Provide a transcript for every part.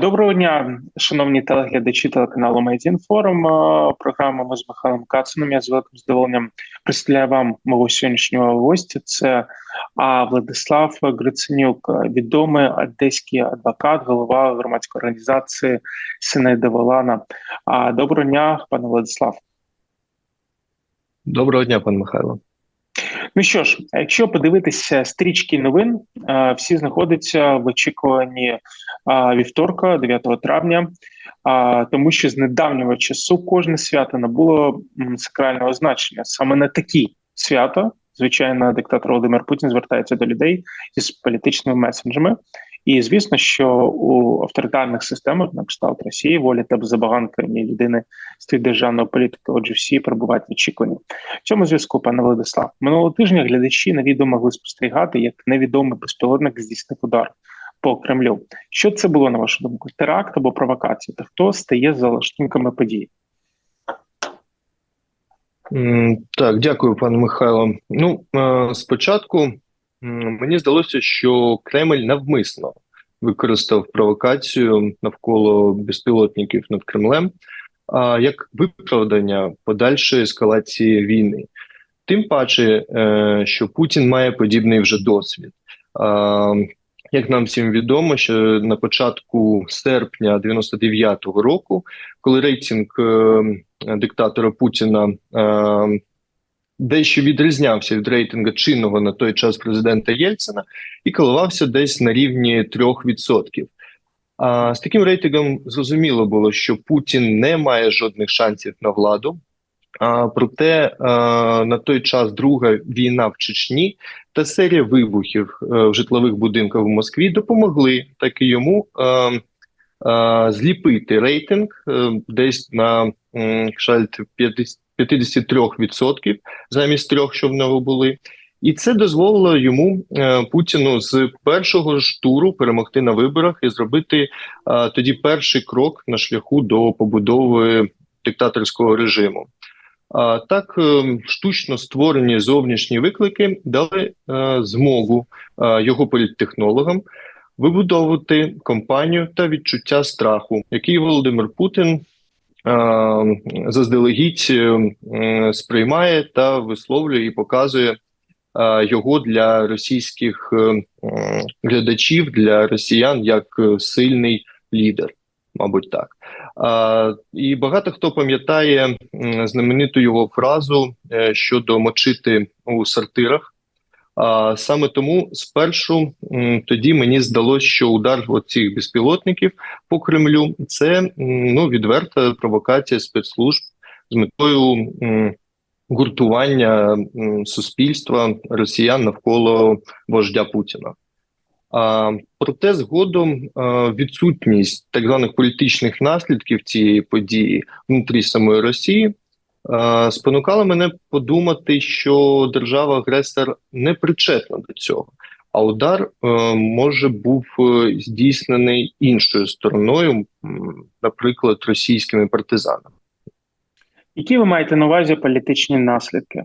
Доброго дня, шановні телеглядачі телеканалу Медіінформ. Програма ми з Михайлом Кацаном. Я з великим задоволенням представляю вам мого сьогоднішнього гостя. Це Владислав Гриценюк, відомий одеський адвокат, голова громадської організації Волана. Доброго дня, пане Владислав. Доброго дня, пане Михайло. Ну що ж, якщо подивитися стрічки новин, всі знаходяться в очікуванні вівторка, 9 травня, тому що з недавнього часу кожне свято набуло сакрального значення саме на такі свята. Звичайно, диктатор Володимир Путін звертається до людей із політичними месенджами. І звісно, що у авторитарних системах на кшталт Росії волі та забаганка людини стоїть державної політики. Отже, всі перебувають в очікуванні. В цьому зв'язку, пане Владислав, минулого тижня глядачі на могли спостерігати, як невідомий безпілотник здійснив удар по Кремлю. Що це було на вашу думку? Теракт або провокація? Та хто стає за лаштунками події? Так, дякую, пане Михайло. Ну спочатку мені здалося, що Кремль навмисно використав провокацію навколо безпілотників над Кремлем як виправдання подальшої ескалації війни. Тим паче, е, що Путін має подібний вже досвід. Як нам всім відомо, що на початку серпня 99-го року, коли рейтинг е, диктатора Путіна е, дещо відрізнявся від рейтингу чинного на той час президента Єльцина і коливався десь на рівні 3%. А з таким рейтингом зрозуміло було, що Путін не має жодних шансів на владу. А, Проте а, на той час друга війна в Чечні та серія вибухів а, е, в житлових будинках в Москві допомогли так і йому а, а, зліпити рейтинг а, е, десь на жаль, 53% замість трьох, що в нього були. І це дозволило йому е, Путіну з першого ж туру перемогти на виборах і зробити е, тоді перший крок на шляху до побудови диктаторського режиму. А так е, штучно створені зовнішні виклики дали змогу його політтехнологам вибудовувати компанію та відчуття страху, який Володимир Путін заздалегідь сприймає та висловлює і показує його для російських е, глядачів, для росіян як е, сильний лідер, мабуть, так. І багато хто пам'ятає знамениту його фразу е, щодо мочити у сортирах. А саме тому спершу тоді мені здалося, що удар цих безпілотників по Кремлю це ну відверта провокація спецслужб з метою гуртування суспільства росіян навколо вождя Путіна. А проте згодом відсутність так званих політичних наслідків цієї події внутрі самої Росії спонукала мене подумати, що держава-агресор не причетна до цього, а удар е, може був е, здійснений іншою стороною, наприклад, російськими партизанами. Які ви маєте на увазі політичні наслідки?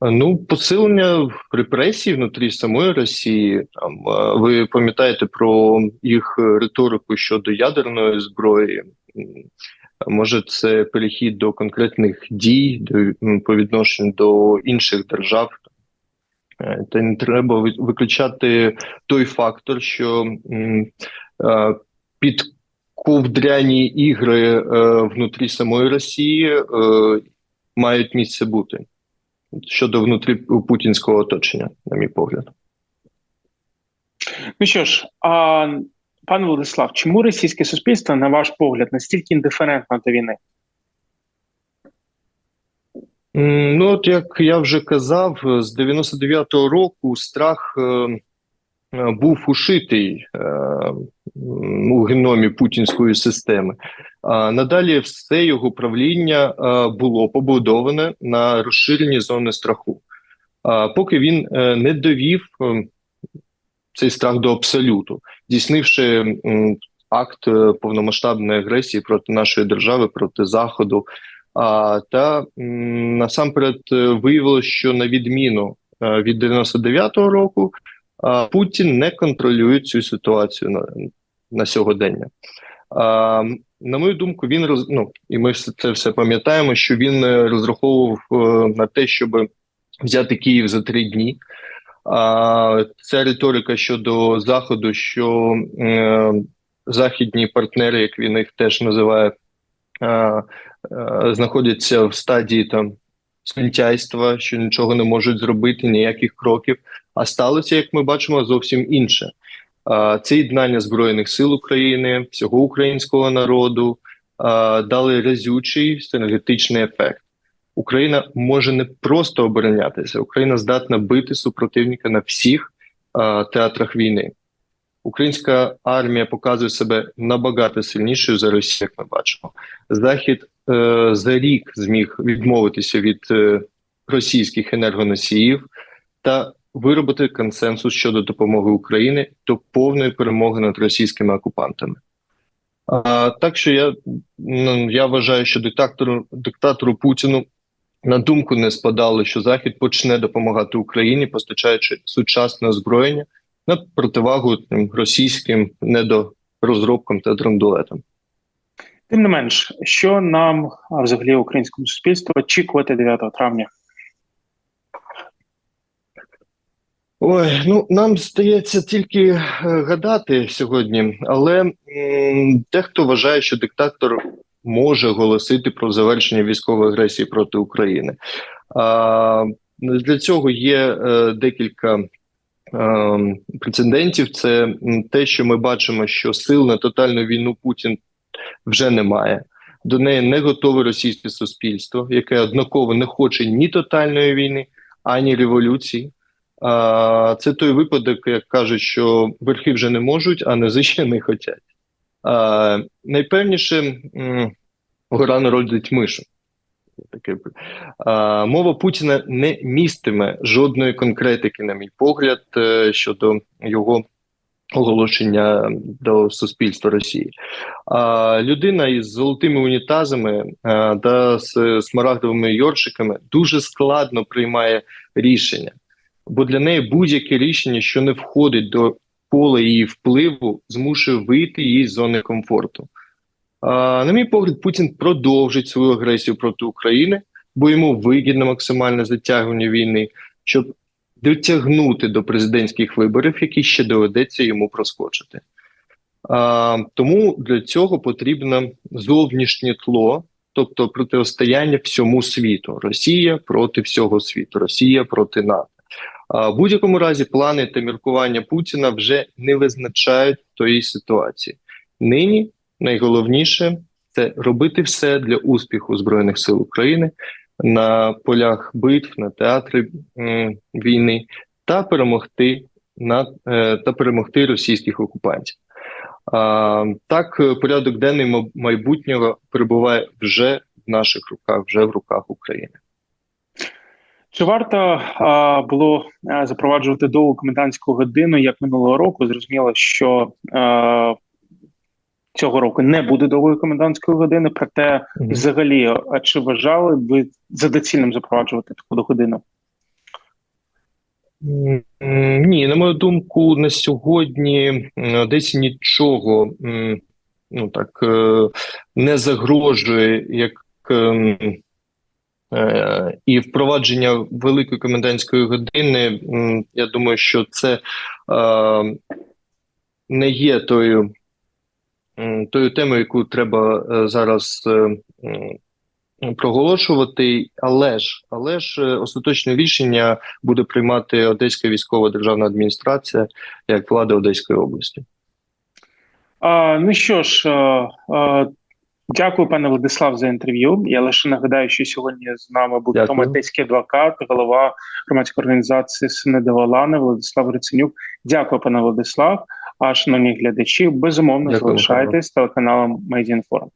Ну, посилення репресій внутрі самої Росії. Там ви пам'ятаєте про їх риторику щодо ядерної зброї? Може, це перехід до конкретних дій до, по відношенню до інших держав. Е, та не треба виключати той фактор, що під ковдряні ігри е, внутрі самої Росії е, мають місце бути щодо внутрі путінського оточення, на мій погляд. Ну що ж, а, пане Владислав, чому російське суспільство, на ваш погляд, настільки індиферентно до війни? Ну, от як я вже казав, з 99-го року страх е, Е, був ушитий е, у геномі путінської системи. А надалі все його правління було побудоване на розширенні зони страху. А поки він не довів цей страх до абсолюту, здійснивши акт повномасштабної агресії проти нашої держави, проти заходу. А та насамперед виявилося, що на відміну від 99-го року Путін не контролює цю ситуацію на, на сьогодення. А, на мою думку, він роз, ну, і ми це все пам'ятаємо, що він е, розраховував е, на те, щоб взяти Київ за три дні. Ця риторика щодо заходу, що е, західні партнери, як він їх теж називає, е, е, знаходяться в стадії там сміттяйства, що нічого не можуть зробити, ніяких кроків. А сталося, як ми бачимо, зовсім інше. Це єднання Збройних сил України, всього українського народу дали разючий синергетичний ефект. Україна може не просто оборонятися, Україна здатна бити супротивника на всіх а, театрах війни. Українська армія показує себе набагато сильнішою за Росію, як ми бачимо. Захід е, за рік зміг відмовитися від е, російських енергоносіїв та виробити консенсус щодо допомоги Україні до повної перемоги над російськими окупантами. А, так що я, ну, я вважаю, що диктатору, диктатору Путіну на думку не спадало, що Захід почне допомагати Україні, постачаючи сучасне озброєння на противагу тим російським недорозробкам та драндулетам. Тим не менш, що нам а взагалі українському суспільству очікувати 9 травня? Ой, ну нам стається тільки е, гадати сьогодні, але м, дехто вважає, що диктатор може оголосити про завершення військової агресії проти України. А, для цього є е, декілька е, прецедентів. Це те, що ми бачимо, що сил на тотальну війну Путін вже немає. До неї не готове російське суспільство, яке однаково не хоче ні тотальної війни, ані революції. Це той випадок, як кажуть, що верхи вже не можуть, а низи не хочуть. Найпевніше гора народить мишу. Таке мова Путіна не містиме жодної конкретики, на мій погляд, е, щодо його оголошення до суспільства Росії. А людина із золотими унітазами а, та з смарагдовими йоршиками дуже складно приймає рішення бо для неї будь-яке рішення, що не входить до поля її впливу, змушує вийти її з зони комфорту. На мій погляд, Путін продовжить свою агресію проти України, бо йому вигідно максимальне затягування війни, щоб дотягнути до президентських виборів, які ще доведеться йому проскочити. Тому для цього потрібно зовнішнє тло, тобто протистояння всьому світу. Росія проти всього світу, Росія проти НАТО. А в будь-якому разі плани та міркування Путіна вже не визначають тої ситуації. Нині найголовніше це робити все для успіху збройних сил України на полях битв, на театрі війни та перемогти на е, та перемогти російських окупантів. А, так, е, порядок денний ма- майбутнього перебуває вже в наших руках, вже в руках України. Чи варто а, було а, запроваджувати довгу комендантську годину як минулого року? Зрозуміло, що а, цього року не буде довгої комендантської години. Проте, взагалі, а чи вважали ви за доцільним запроваджувати таку годину? Ні, на мою думку, на сьогодні десь нічого ну так е, не загрожує, як ем, е, і впровадження великої комендантської години. Я думаю, що це е, не є тою, тою темою, яку треба е, зараз е, проголошувати, але ж, але ж е, остаточне рішення буде приймати Одеська військова державна адміністрація як влада Одеської області. А, ну що ж, а, а, дякую, пане Владислав, за інтерв'ю. Я лише нагадаю, що сьогодні з нами був Дякую. Адвокат, голова громадської організації Синедевалани Владислав Риценюк. Дякую, пане Владислав. А шановні глядачі, безумовно, Дякую, залишайтесь телеканалом Медіінформ.